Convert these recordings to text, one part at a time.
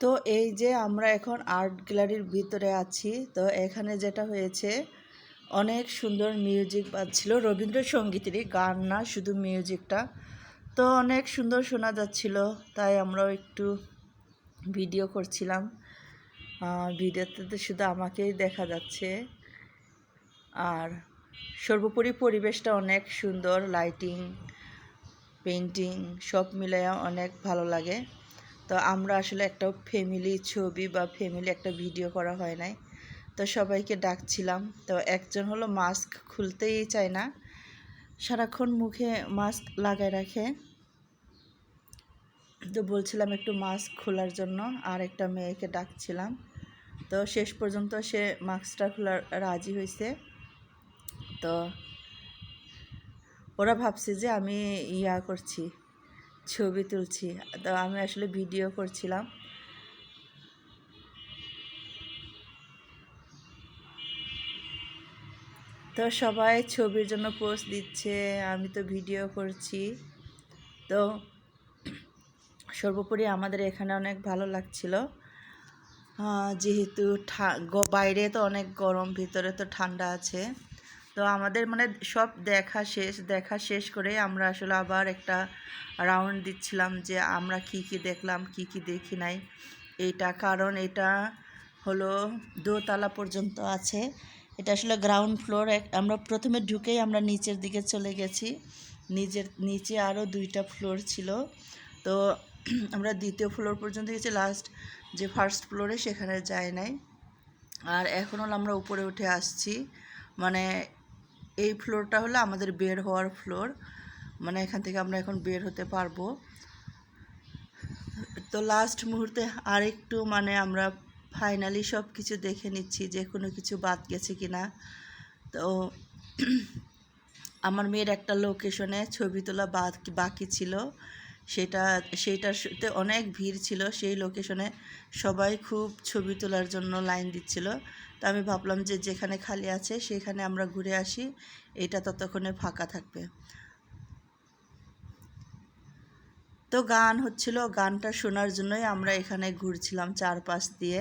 তো এই যে আমরা এখন আর্ট গ্যালারির ভিতরে আছি, তো এখানে যেটা হয়েছে, অনেক সুন্দর মিউজিক বাজছিল। রবীন্দ্রসঙ্গীতেরই গান না, শুধু মিউজিকটা। তো অনেক সুন্দর শোনা যাচ্ছিল, তাই আমরাও একটু ভিডিও করছিলাম। ভিডিওতে তো শুধু আমাকেই দেখা যাচ্ছে। আর সর্বোপরি পরিবেশটা অনেক সুন্দর, লাইটিং পেন্টিং সব মিলাইয়া অনেক ভালো লাগে। তো আমরা আসলে একটা ফ্যামিলি ছবি বা ফ্যামিলি একটা ভিডিও করা হয় নাই। তো সবাইকে ডাকছিলাম। তো একজন হলো মাস্ক খুলতেই চায় না। সারাক্ষণ মুখে মাস্ক লাগায় রাখে। তো বলছিলাম একটু মাস্ক খোলার জন্য। আর একটা মেয়েকে ডাকছিলাম। তো শেষ পর্যন্ত সে মাস্কটা খোলার রাজি হয়েছে তো ওরা ভাবছে যে আমি ইয়া করছি। ছবি তুলছি। তো আমি আসলে ভিডিও করছিলাম। তো সবাই ছবির জন্য পোস্ট দিচ্ছে, আমি তো ভিডিও করছি। তো সর্বোপরি আমাদের এখানে অনেক ভালো লাগছিল। যেহেতু বাইরে তো অনেক গরম, ভিতরে তো ঠান্ডা আছে। তো আমাদের মানে সব দেখা শেষ দেখা শেষ করে আমরা আসলে আবার একটা রাউন্ড দিচ্ছিলাম যে আমরা কি কি দেখলাম, কি কি দেখি নাই। এটা কারণ এটা হলো দোতলা পর্যন্ত আছে। এটা আসলে গ্রাউন্ড ফ্লোর এক, আমরা প্রথমে ঢুকেই আমরা নিচের দিকে চলে গেছি। নিচের নিচে আরও দুইটা ফ্লোর ছিল। তো আমরা দ্বিতীয় ফ্লোর পর্যন্ত গেছি লাস্ট যে ফার্স্ট ফ্লোরে সেখানে যায় নাই। আর এখন হলো আমরা উপরে উঠে আসছি। মানে এই ফ্লোরটা হলো আমাদের বের হওয়ার ফ্লোর। মানে এখান থেকে আমরা এখন বের হতে পারব। তো লাস্ট মুহূর্তে আরেকটু মানে আমরা ফাইনালি সব কিছু দেখে নিচ্ছি যে কোনো কিছু বাদ গেছে কি না তো আমার মেয়ের একটা লোকেশনে ছবি তোলা বাদ বাকি ছিল। সেটা, সেইটার সাথে অনেক ভিড় ছিল সেই লোকেশনে সবাই খুব ছবি তোলার জন্য লাইন দিচ্ছিল। তো আমি ভাবলাম যে যেখানে খালি আছে সেখানে আমরা ঘুরে আসি, এটা ততক্ষণে ফাঁকা থাকবে। তো গান হচ্ছিল, গানটা শোনার জন্যই আমরা এখানে ঘুরছিলাম চারপাশ দিয়ে।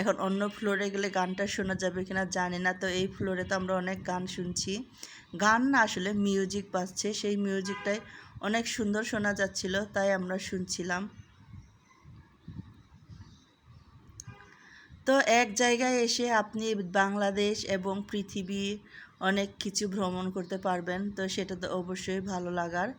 এখন অন্য ফ্লোরে গেলে গানটা শোনা যাবে কিনা জানি না, তো এই ফ্লোরে তো আমরা অনেক গান শুনছি। গান না আসলে মিউজিক বাজছে, সেই মিউজিকটাই অনেক সুন্দর শোনা যাচ্ছিল, তাই আমরা শুনছিলাম। তো এক জায়গায় এসে আপনি বাংলাদেশ এবং পৃথিবী অনেক কিছু ভ্রমণ করতে পারবেন, তো সেটা তো অবশ্যই ভালো লাগার।